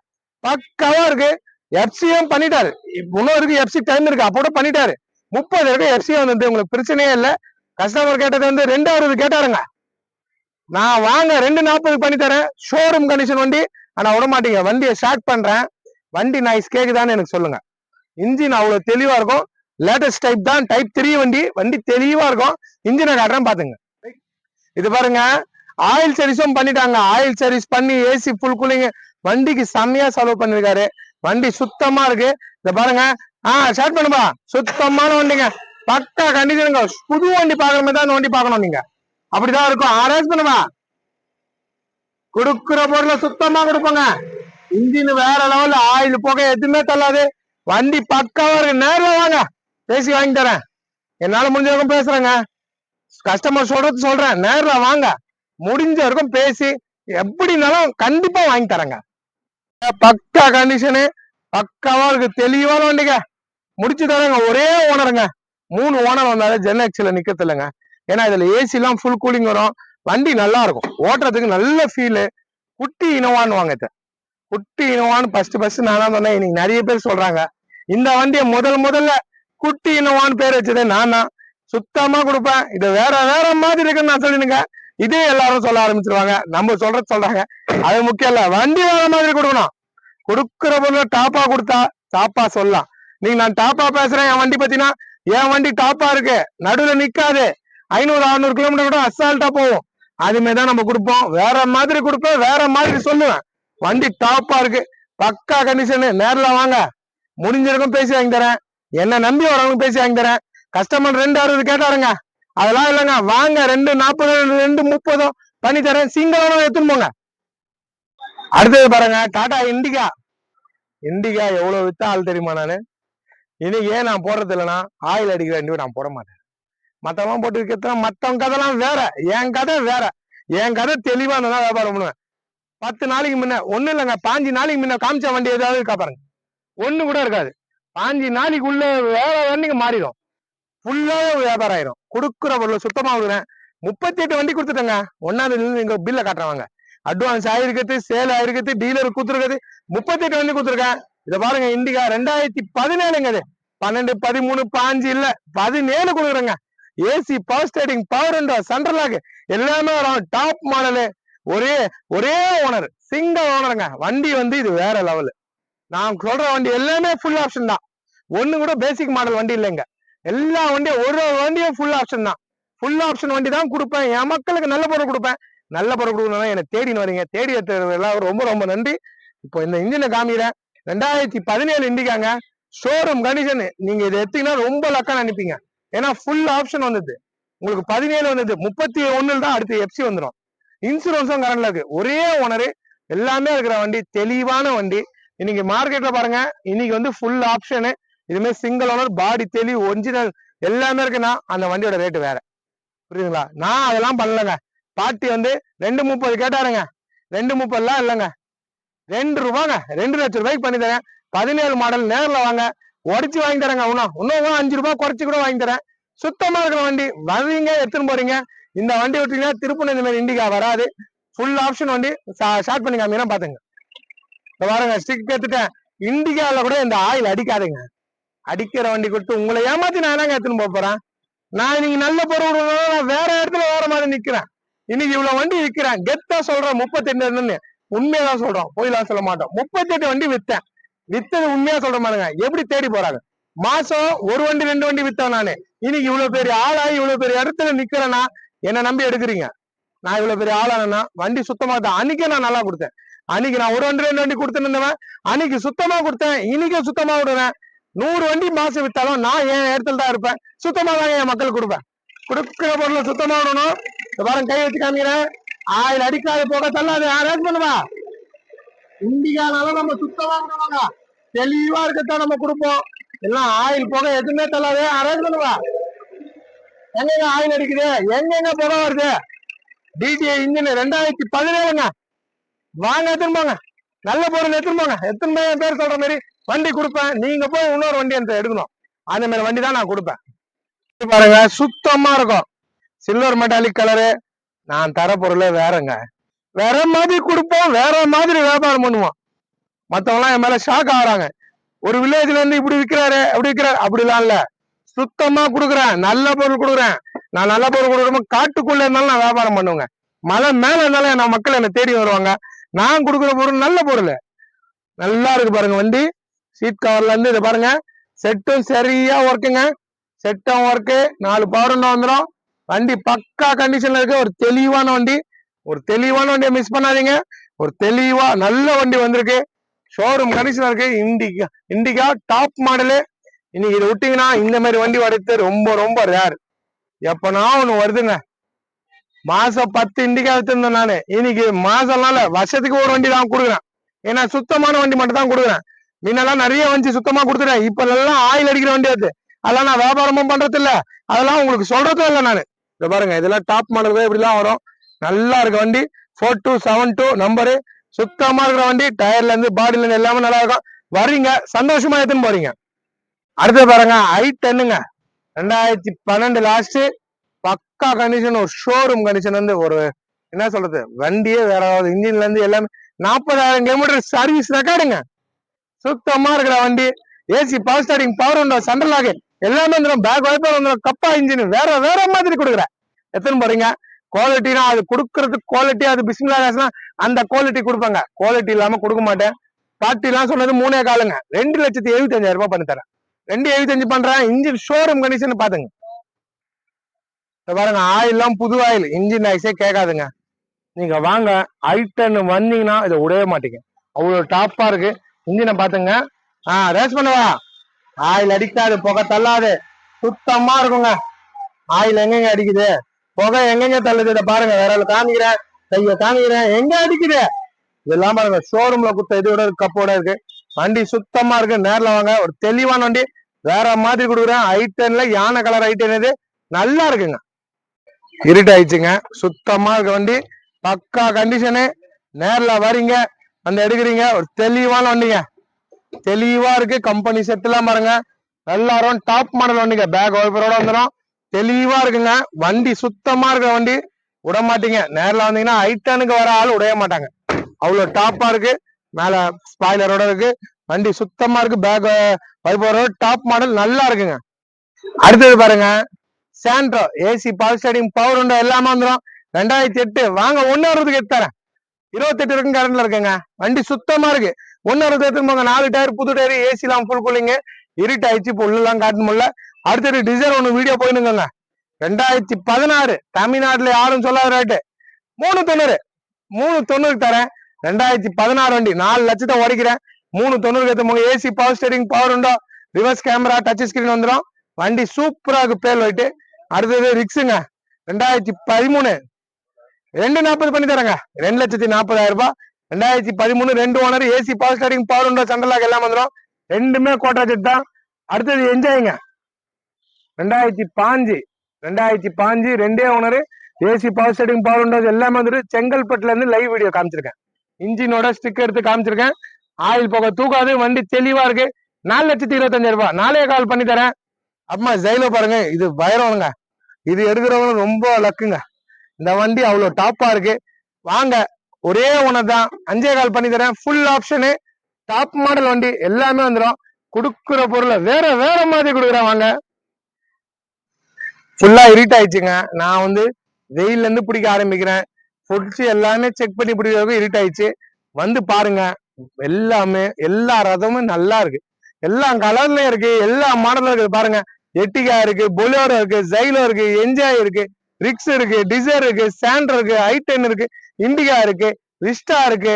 பக்காவா இருக்கு. எஃப்சியும் பண்ணிட்டாரு. இன்னும் இருக்கு எஃப்சி டைம் இருக்கு. அப்போட பண்ணிட்டாரு. முப்பது இருக்கு எஃப்சி வந்தது. உங்களுக்கு பிரச்சனையே இல்லை. கஸ்டமர் கேட்டது வந்து ரெண்டாவது கேட்டாருங்க. நான் வாங்க ரெண்டு நாற்பது பண்ணி தரேன். ஷோரூம் கண்டிஷன் வண்டி. ஆனா விட மாட்டீங்க. வண்டியை ஸ்டார்ட் பண்றேன். வண்டி நாய்ஸ் கேக்குதான்னு எனக்கு சொல்லுங்க. இன்ஜின் அவ்வளவு தெளிவா இருக்கும். லேட்டஸ்ட் டைப் தான். டைப் த்ரீ வண்டி. வண்டி தெளிவா இருக்கும். இன்ஜினை காட்டுறேன் பாத்துங்க. இது பாருங்க. ஆயில் சர்வீஸும் பண்ணிட்டாங்க. ஆயில் சர்வீஸ் பண்ணி ஏசி ஃபுல் கூலிங் வண்டிக்கு செம்மையா செலவு பண்ணிருக்காரு. வண்டி சுத்தமா இருக்கு. இத பாருங்க. ஆ ஸ்டார்ட் பண்ணுப்பா. சுத்தமான வண்டிங்க. பக்கா கண்டிஷனுங்க புது வண்டி பாக்குற மாதிரி தான் வண்டி பார்க்கணும் நீங்க. அப்படிதான் இருக்கும். ஆராய்ச்சி பண்ணுவா கொடுக்குற பொருளை சுத்தமா கொடுப்போங்க. இன்ஜின் வேற லெவல்ல ஆயில் போக எதுவுமே தள்ளாது. வண்டி பக்காவா இருக்கு நேர்ல வாங்க. பேசி வாங்கி தரேன். என்னால முடிஞ்ச வரைக்கும் பேசுறேங்க. கஸ்டமர் சொல்றது சொல்றேன். நேர்ல வாங்க. முடிஞ்ச வரைக்கும் பேசி எப்படினாலும் கண்டிப்பா வாங்கி தரேங்க. பக்கா கண்டிஷனு பக்காவா இருக்கு தெளிவான வண்டிங்க. முடிச்சு தரேங்க. ஒரே ஓனருங்க மூணு ஓனர் வந்தாலும் ஜென் எக்ஸ்ல நிக்கிறது இல்லைங்க ஏன்னா இதுல ஏசிலாம் ஃபுல் கூலிங் வரும். வண்டி நல்லா இருக்கும் ஓட்டுறதுக்கு நல்ல ஃபீலு குட்டி இனோவான்னு வாங்க இதை. குட்டி இனோவான்னு ஃபர்ஸ்ட் ஃபர்ஸ்ட் நான் தான் சொன்னேன். இன்னைக்கு நிறைய பேர் சொல்றாங்க. இந்த வண்டியை முதல் முதல்ல குட்டி இனோவான்னு பேர் வச்சதே நான் தான் சுத்தமா கொடுப்பேன். இது வேற வேற மாதிரி இருக்குன்னு நான் சொல்லிடுங்க. இதே எல்லாரும் சொல்ல ஆரம்பிச்சிருவாங்க. நம்ம சொல்றது சொல்றாங்க. அது முக்கியம் இல்ல. வண்டி வேற மாதிரி கொடுக்கணும். கொடுக்குற பொருளை டாப்பா கொடுத்தா டாப்பா சொல்லலாம். நீங்க நான் டாப்பா பேசுறேன். என் வண்டி பத்தினா என் வண்டி டாப்பா இருக்கு. நடுவுல நிக்காது. ஐநூறு அறுநூறு கிலோமீட்டர் கூட அசால்ட்டா போகும் அதுமே தான் நம்ம கொடுப்போம். வேற மாதிரி கொடுப்பேன் வேற மாதிரி சொல்லுவேன். வண்டி டாப்பா இருக்கு. பக்கா கண்டிஷனு நேர்ல வாங்க. முடிஞ்சிருக்கும் பேசி வாங்கி தரேன். என்ன நம்பி வரவங்க பேசி வாங்கி தரேன். கஸ்டமர் ரெண்டு அறுபது கேட்டாருங்க. அதெல்லாம் இல்லைங்க. வாங்க ரெண்டு நாற்பது ரெண்டு முப்பதும் பண்ணி தரேன். சிங்கிளான எடுத்துன்னு போங்க. அடுத்தது பாருங்க டாடா இண்டிகா. இண்டிகா எவ்வளவு வித்தா ஆள் தெரியுமா நானு? இன்னைக்கு ஏன் நான் போடுறது இல்லைன்னா ஆயில் அடிக்கிற வண்டி நான் போட மாட்டேன். மத்தவன் போட்டு விற்கிறதுனா மத்தவன் கதைலாம் வேற. என் கதை வேற. என் கதை தெளிவா இருந்தா வியாபாரம் பண்ணுவேன். பத்து நாளைக்கு முன்ன ஒண்ணு இல்லைங்க. பாஞ்சு நாளைக்கு முன்ன காமிச்ச வண்டி ஏதாவது இருக்கா பாருங்க. ஒண்ணு கூட இருக்காது. பாஞ்சு நாளைக்குள்ள வேற வண்டிங்க மாறிடும். ஃபுல்லாவே வியாபாரம் ஆயிரும். கொடுக்குற பொருள் சுத்தமா கொடுக்குறேன் முப்பத்தி எட்டு வண்டி கொடுத்துட்டேங்க. ஒன்னாவது இருந்து இங்க பில்ல காட்டுறவாங்க. அட்வான்ஸ் ஆயிருக்கிறது சேல் ஆயிருக்கிறது டீலர் கொடுத்துருக்குது. முப்பத்தி எட்டு வண்டி கொடுத்துருக்கேன். இதை பாருங்க இண்டிகா ரெண்டாயிரத்தி பதினேழுங்க இது. பன்னெண்டு பதிமூணு பாஞ்சு இல்ல. பதினேழு கொடுக்குறேங்க. AC power steering power window central lock எல்லாமே வரும் டாப் மாடலு ஒரே ஒரே ஓனர் சிங்கிள் ஓனருங்க வண்டி வந்து இது வேற லெவல் நான் சொல்ற வண்டி எல்லாமே ஃபுல் ஆப்ஷன் தான். ஒன்று கூட பேசிக் மாடல் வண்டி இல்லைங்க. எல்லா வண்டியும் ஒரு வண்டியும் ஃபுல் ஆப்ஷன் தான். ஃபுல் ஆப்ஷன் வண்டி தான் கொடுப்பேன். என் மக்களுக்கு நல்ல பொருள் கொடுப்பேன். நல்ல பொருள் கொடுக்கணும் எனக்கு தேடின்னு வரீங்க. தேடி எடுத்து எல்லாம் ரொம்ப ரொம்ப நன்றி. இப்போ இந்த இன்ஜினை காமிக்கிறேன். ரெண்டாயிரத்தி பதினேழு இண்டிகாங்க. ஷோரூம் கண்டிஷன் நீங்க இதை எடுத்தீங்கன்னா ரொம்ப லக்கான நினைப்பீங்க. ஏன்னா ஃபுல் ஆப்ஷன் வந்தது. உங்களுக்கு பதினேழு வந்தது. முப்பத்தி ஒண்ணுல தான் அடுத்து எஃப்சி வந்துடும் இன்சூரன்ஸும் கரண்ட்ல இருக்கு. ஒரே ஓனரு எல்லாமே இருக்கிற வண்டி தெளிவான வண்டி. இன்னைக்கு மார்க்கெட்ல பாருங்க. இன்னைக்கு வந்து ஃபுல் ஆப்ஷனு இதுமே சிங்கிள் ஓனர் பாடி தெளி ஒரிஜினல் எல்லாமே இருக்குன்னா அந்த வண்டியோட ரேட்டு வேற. புரியுதுங்களா? நான் அதெல்லாம் பண்ணலங்க. பாட்டி வந்து ரெண்டு முப்பது கேட்டாருங்க. ரெண்டு முப்பதுலாம் இல்லைங்க. ரெண்டு ரூபாங்க. ரெண்டு லட்சம் ரூபாய்க்கு பண்ணி தரேன் பதினேழு மாடல் நேரில் வாங்க. உடச்சு வாங்கி தரேங்க இன்னும் இன்னும் அஞ்சு ரூபாய் குறைச்சு கூட வாங்கி தரேன். சுத்தமா இருக்கிற வண்டி வர்றீங்க எடுத்துன்னு போறீங்க. இந்த வண்டி விட்டீங்கன்னா திருப்பணம் இந்த மாதிரி இண்டிகா வராது. ஃபுல் ஆப்ஷன் வண்டி ஸ்டார்ட் பண்ணி காமிக்கிறேன் பாத்துங்க இந்த பாருங்க ஸ்டிக் எடுத்துட்டேன். இண்டிகால கூட இந்த ஆயில் அடிக்காதுங்க. அடிக்கிற வண்டி கொடுத்து உங்களை ஏமாத்தி நான் என்னங்க எடுத்துன்னு போப் போறேன்? நான் இன்னைக்கு நல்ல பொருள் நான் வேற இடத்துல வேற மாதிரி நிக்கிறேன். இன்னைக்கு இவ்வளவு வண்டி விற்கிறேன் கெத்தா சொல்றேன் முப்பத்தெட்டு உண்மையதான் சொல்றோம். போயிலாம் சொல்ல மாட்டோம். முப்பத்தெட்டு வண்டி வித்தேன். வித்தது உண்மையா சொல்ற மாதிரிங்க எப்படி தேடி போறாங்க? மாசம் ஒரு வண்டி ரெண்டு வண்டி வித்தேன் நானு. இன்னைக்கு இவ்வளவு பெரிய ஆளாகி இவ்வளவு பெரிய இடத்துல நிக்கிறேன்னா என்ன நம்பி எடுக்கிறீங்க. நான் இவ்வளவு பெரிய ஆளானா வண்டி சுத்தமா தான் அன்னைக்கே நான் நல்லா கொடுத்தேன். அன்னைக்கு நான் ஒரு வண்டி ரெண்டு வண்டி கொடுத்துருந்தவன் அன்னைக்கு சுத்தமா கொடுத்தேன். இன்னைக்கும் சுத்தமா விடுவேன். நூறு வண்டி மாசம் வித்தாலும் நான் என் இடத்துல தான் இருப்பேன்? சுத்தமா தான் என் மக்கள் கொடுப்பேன். கொடுக்குற பொருளை சுத்தமா விடணும். பாருங்க கை வச்சு காமிக்கிறேன். ஆயில் அடிக்காத போக தள்ளாது. அரேஞ்ச் பண்ணுவா இண்டிகானால நம்ம சுத்தமா விடணுங்க தெளிவா இருக்கத்தான் நம்ம கொடுப்போம். எல்லாம் ஆயில் போக எதுவுமே தள்ளாது. அரேஞ்ச் பண்ணுவா எங்கெங்க ஆயில் அடிக்குது? எங்கெங்க புகை வருது? டிடிஐ இன்ஜின் ரெண்டாயிரத்தி பதினேழுங்க. வாங்க எடுத்துன்னு போங்க. நல்ல பொருள் எடுத்துன்னு போங்க. எத்தனை போய் என் பேர் சொல்ற மாதிரி வண்டி கொடுப்பேன். நீங்க போய் இன்னொரு வண்டி எனக்கு எடுக்கணும். அந்த மாதிரி வண்டி தான் நான் கொடுப்பேன். பாருங்க சுத்தமா இருக்கும். சில்வர் மெட்டாலிக் கலரு நான் தர பொருளே வேறங்க. வேற மாதிரி கொடுப்போம். வேற மாதிரி வியாபாரம் பண்ணுவோம். மற்றவங்களாம் என் மேல ஷாக் ஆகுறாங்க. ஒரு வில்லேஜ்ல இருந்து இப்படி விற்கிறாரு அப்படி விற்கிறாரு அப்படிலாம் இல்ல. சுத்தமா கொடுக்குறேன். நல்ல பொருள் கொடுக்குறேன். நான் நல்ல பொருள் கொடுக்குறோம் காட்டுக்குள்ள இருந்தாலும் நான் வியாபாரம் பண்ணுவேங்க. மலை மேல இருந்தாலும் நான் மக்கள் என்ன தேடி வருவாங்க. நான் கொடுக்குற பொருள் நல்ல பொருள். நல்லா இருக்கு பாருங்க வண்டி. சீட் கவர்ல இருந்து இதை பாருங்க. செட்டும் சரியா ஒர்க்குங்க செட்டும் ஒர்க்கு நாலு பவருன்னு வந்துடும் வண்டி பக்கா கண்டிஷன்ல இருக்கு. ஒரு தெளிவான வண்டி. ஒரு தெளிவான வண்டியை மிஸ் பண்ணாதீங்க. ஒரு தெளிவா நல்ல வண்டி வந்திருக்கு. ஷோரூம் கண்டிஷன் இருக்கு. இண்டிகா இண்டிகா டாப் மாடலு இன்னைக்கு இதை விட்டீங்கன்னா இந்த மாதிரி வண்டி வடைத்து ரொம்ப ரொம்ப ரேர் எப்பனா ஒண்ணு வருதுங்க. மாசம் பத்து இண்டிகா வச்சிருந்தேன் நானு. இன்னைக்கு மாசம்னால வருஷத்துக்கு ஒரு வண்டி தான் கொடுக்குறேன். ஏன்னா சுத்தமான வண்டி மட்டும் தான் கொடுக்குறேன். முன்னெல்லாம் நிறைய வண்டி சுத்தமா கொடுத்துட்டேன். இப்ப எல்லாம் ஆயில் அடிக்கிற வண்டி அது. அதெல்லாம் நான் வியாபாரமும் பண்றது இல்ல அதெல்லாம் உங்களுக்கு சொல்றதும் இல்லை நானு. இத பாருங்க இதெல்லாம் டாப் மாடல் இப்படிலாம் வரும். நல்லா இருக்க வண்டி. Four two seven two number சுத்தமா இருக்கிற வண்டி டயர்ல இருந்து பாடியில இருந்து எல்லாமே நல்லா இருக்கும். வர்றீங்க சந்தோஷமா எடுத்துன்னு போறீங்க. அடுத்து பாருங்க ஐ டென்னுங்க ரெண்டாயிரத்தி பன்னெண்டு லாஸ்ட் பக்கா கண்டிஷன் ஒரு ஷோரூம் கண்டிஷன் வந்து ஒரு என்ன சொல்றது வண்டியே வேற இன்ஜின்ல இருந்து எல்லாமே நாற்பதாயிரம் கிலோமீட்டர் சர்வீஸ் ரெக்கார்டுங்க சுத்தமா இருக்கிற வண்டி AC power steering power window central lock எல்லாமே வந்துடும் பேக் வைப்பர் வந்துடும் கப்பா இன்ஜின் வேற வேற மாதிரி கொடுக்குறேன் எத்தனை பாருங்க குவாலிட்டினா அது கொடுக்கறது குவாலிட்டி அது பிஸ்மிலா காசுனா அந்த குவாலிட்டி கொடுப்பாங்க. குவாலிட்டி இல்லாம கொடுக்க மாட்டேன். பார்ட்டி எல்லாம் சொன்னது மூணே காலுங்க. ரெண்டு லட்சத்தி எழுபத்தஞ்சாயிரம் ரூபாய் பண்ணி தரேன். ரெண்டு எழுபத்தஞ்சு பண்றேன். இன்ஜின் ஷோரூம் கண்டிஷன் பாத்துங்க. பாருங்க ஆயில் எல்லாம் புது ஆயில் இன்ஜின் ஐஸே கேட்காதுங்க. நீங்க வாங்க ஐட்டன் வந்தீங்கன்னா இதை விடவே மாட்டீங்க. அவ்வளவு டாப்பா இருக்கு. இன்ஜினை பாத்துங்க. ஆஹ் ரேஸ் பண்ணவா ஆயில் அடிக்காது புகை தள்ளாது. சுத்தமா இருக்குங்க. ஆயில் எங்கெங்க அடிக்குது? புகை எங்கெங்க தள்ளுது? இதை பாருங்க வேற காமிக்கிறேன். கைய காமிக்கிறேன். எங்க அடிக்குது? இதெல்லாம் பாருங்க ஷோரூம்ல குத்த இதோட கப்போட இருக்கு வண்டி சுத்தமா இருக்கு நேர்ல வாங்க. ஒரு தெளிவான வண்டி. வேற மாதிரி கொடுக்குறேன். ஐட்டன்ல யானை கலர் ஐட்டன் இது. நல்லா இருக்குங்க. இருட்டு ஆயிடுச்சுங்க. சுத்தமா இருக்க வண்டி. பக்கா கண்டிஷனு நேர்ல வரீங்க வந்து எடுக்கிறீங்க. ஒரு தெளிவான வண்டிங்க. தெளிவா இருக்கு. கம்பெனி செட் எல்லாம் பாருங்க. எல்லாரும் டாப் மாடல் வண்டிங்க. பேக் வைப்பரோட வந்துடும் தெளிவா இருக்குங்க. வண்டி சுத்தமா இருக்கிற வண்டி. விட மாட்டீங்க நேரில் வந்தீங்கன்னா ஐட்டனுக்கு வர ஆள் உடைய மாட்டாங்க. அவ்வளோ டாப்பா இருக்கு. மேல ஸ்பாய்லரோட இருக்கு. வண்டி சுத்தமா இருக்கு. பேக் வைப்பரோட டாப் மாடல் நல்லா இருக்குங்க. அடுத்தது பாருங்க. Santro AC power steering power window. எல்லாமே வந்துடும் ரெண்டாயிரத்தி எட்டு. வாங்க ஒன்னு அறுபதுக்கு எடுத்து தரேன். இருபத்தெட்டு இருக்கும் கரண்ட்ல இருக்குங்க. வண்டி சுத்தமா இருக்கு. ஒன்னு அறுபது எடுத்துன்னு போங்க. நாலு டயர் புது டயர் ஏசி எல்லாம் ஃபுல் கூலிங்க இருட்டு ஆயிடுச்சு. புல்லு எல்லாம் காட்ட முடியல. அடுத்தது டிசைன் ஒன்று வீடியோ போயினுங்க ரெண்டாயிரத்தி பதினாறு தமிழ்நாட்டுல யாரும் சொல்லாத ரேட்டு மூணு தொண்ணூறு. மூணு தொண்ணூறுக்கு தரேன். ரெண்டாயிரத்தி பதினாறு வண்டி. நாலு லட்சத்தை உடைக்கிறேன். மூணு தொண்ணூறுக்கு எடுத்து போங்க AC power steering power window? Reverse camera touch screen வந்துடும் வண்டி சூப்பரா இருக்கு பேல் வைட்டு. அடுத்தது ரிக்ஸுங்க. ரெண்டாயிரத்தி பதிமூணு. ரெண்டு நாற்பது பண்ணி தரேங்க. ரெண்டு லட்சத்தி நாற்பதாயிரம் ரூபாய். ரெண்டாயிரத்தி பதிமூணு ரெண்டு owner AC power steering power window? Central lock எல்லாம் வந்துடும் ரெண்டுமே கோட்டா செட் தான். அடுத்தது என்ஜாய்ங்க. ரெண்டாயிரத்தி பாஞ்சு ரெண்டாயிரத்தி பாஞ்சு ரெண்டே owner AC power steering power window எல்லாமே வந்துட்டு செங்கல்பட்டுல இருந்து லைவ் வீடியோ காமிச்சிருக்கேன். இன்ஜினோட ஸ்டிக் எடுத்து காமிச்சிருக்கேன். ஆயில் போக தூக்காது வண்டி தெளிவா இருக்கு. நாலு லட்சத்தி இருபத்தஞ்சாயிரம் ரூபாய். நாளே கால் பண்ணி தரேன். அம்மா ஜெயில பாருங்க. இது பயரவனுங்க இது எடுக்கிறவங்க ரொம்ப லக்குங்க இந்த வண்டி அவ்வளவு டாப்பா இருக்கு. வாங்க ஒரே ஒன்று தான். அஞ்சே கால் பண்ணி தரேன். ஃபுல் ஆப்ஷனு டாப் மாடல் வண்டி. எல்லாமே வந்துடும் கொடுக்குற பொருளை வேற வேற மாதிரி கொடுக்குறேன். வாங்க. ஃபுல்லா இருட் ஆயிடுச்சுங்க. நான் வந்து வெயில்ல இருந்து பிடிக்க ஆரம்பிக்கிறேன். பொடிச்சு எல்லாமே செக் பண்ணி பிடிக்கிறதுக்கு இருட் ஆயிடுச்சு. வந்து பாருங்க எல்லாமே எல்லா ரதமும் நல்லா இருக்கு. எல்லா கலர்லயும் இருக்கு எல்லா மாடலும் இருக்கு. பாருங்க எட்டிகா இருக்கு பொலியோரோ இருக்கு ஜைலோ இருக்கு என்ஜாய் இருக்கு ரிக்ஸ் இருக்கு டிசைர் இருக்கு சாண்டர் இருக்கு ஐடென் இருக்கு இண்டிகா இருக்கு ரிஸ்டா இருக்கு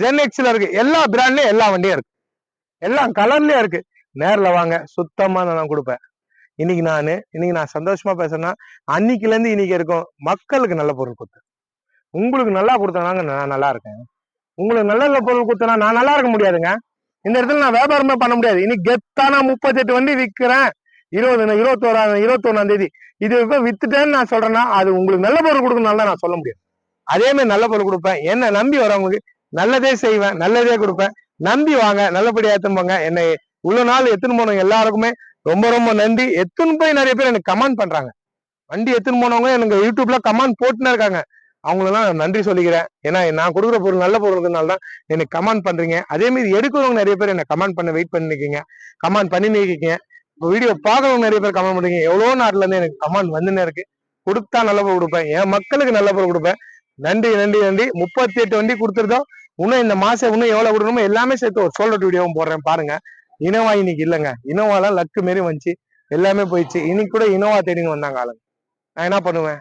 ஜென்எக்ஸ்ல இருக்கு. எல்லா பிராண்ட்லயும் எல்லா வண்டியும் இருக்கு. எல்லா கலர்லயும் இருக்கு. நேர்ல வாங்க சுத்தமா நான் கொடுப்பேன். இன்னைக்கு நான் இன்னைக்கு நான் சந்தோஷமா பேசுறேன்னா அன்னைக்குல இருந்து இன்னைக்கு இருக்கும் மக்களுக்கு நல்ல பொருள் கொடுத்தேன் உங்களுக்கு நல்லா கொடுத்தனாங்க நான் நல்லா இருக்கேன். உங்களுக்கு நல்ல நல்ல பொருள் கொடுத்தனா நான் நல்லா இருக்க முடியாதுங்க. இந்த இடத்துல நான் வியாபாரமே பண்ண முடியாது. இன்னைக்கு கெத்தானா முப்பத்தெட்டு வண்டி விற்கிறேன் இருபது இருபத்தோராம் இருபத்தொன்னாம் தேதி. இது இப்போ வித்துட்டேன்னு நான் சொல்றேன்னா அது உங்களுக்கு நல்ல பொருள் கொடுக்கணும்னால நான் சொல்ல முடியாது அதே மாதிரி நல்ல பொருள் கொடுப்பேன். என்ன நம்பி வரவங்களுக்கு நல்லதே செய்வேன் நல்லதே கொடுப்பேன். நம்பி வாங்க நல்லபடியா எத்தனை போங்க. என்னை இவ்வளவு நாள் எத்தனை போனவங்க எல்லாருக்குமே ரொம்ப ரொம்ப நன்றி. எத்துன்னு போய் நிறைய பேர் எனக்கு கமெண்ட் பண்றாங்க. வண்டி எத்துன்னு போனவங்க எனக்கு யூடியூப்ல கமெண்ட் போட்டுன்னு இருக்காங்க. அவங்களெல்லாம் நான் நன்றி சொல்லிக்கிறேன். ஏன்னா நான் கொடுக்குற பொருள் நல்ல பொருளுக்குனால தான் எனக்கு கமெண்ட் பண்றீங்க. அதே மாதிரி எடுக்கிறவங்க நிறைய பேர் என்ன கமெண்ட் பண்ண வெயிட் பண்ணிருக்கீங்க. கமெண்ட் பண்ணி நிற்கீங்க இப்போ வீடியோ பார்க்கறவங்க நிறைய பேர் கமெண்ட் பண்றீங்க. எவ்வளோ நாட்டில இருந்து எனக்கு கமெண்ட் வந்துன்னு இருக்கு. கொடுத்தா நல்ல பொருள் கொடுப்பேன். என் மக்களுக்கு நல்ல பொருள் கொடுப்பேன். நன்றி நன்றி நன்றி. முப்பத்தி எட்டு வண்டி கொடுத்துருந்தோம் இன்னும் இந்த மாசம் இன்னும் எவ்வளவு கொடுக்கணுமோ எல்லாமே சேர்த்து ஒரு சோல்ட் வீடியோவும் போடுறேன் பாருங்க. இனோவா இன்னைக்கு இல்லைங்க. இனோவாலாம் லக்கு மாரி வந்துச்சு. எல்லாமே போயிடுச்சு. இன்னைக்கு கூட இனோவா தேடின்னு வந்தாங்க ஆளுங்க. நான் என்ன பண்ணுவேன்?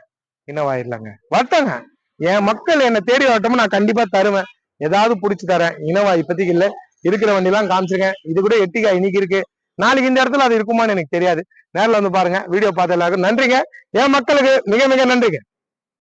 இனோவா இல்லைங்க. வரட்டங்க. என் மக்கள் என்னை தேடி வரட்டும்? நான் கண்டிப்பா தருவேன். ஏதாவது பிடிச்சி தரேன். இனோவா இப்போதைக்கு இல்லை. இருக்கிற வண்டிலாம் காமிச்சிருக்கேன். இது கூட எட்டிக்கா இன்னைக்கு இருக்கு. நாளைக்கு இந்த இடத்துல அது இருக்குமான்னு எனக்கு தெரியாது. நேரில் வந்து பாருங்க. வீடியோ பார்த்த எல்லாருக்கும் நன்றிங்க. என் மக்களுக்கு மிக மிக நன்றிங்க.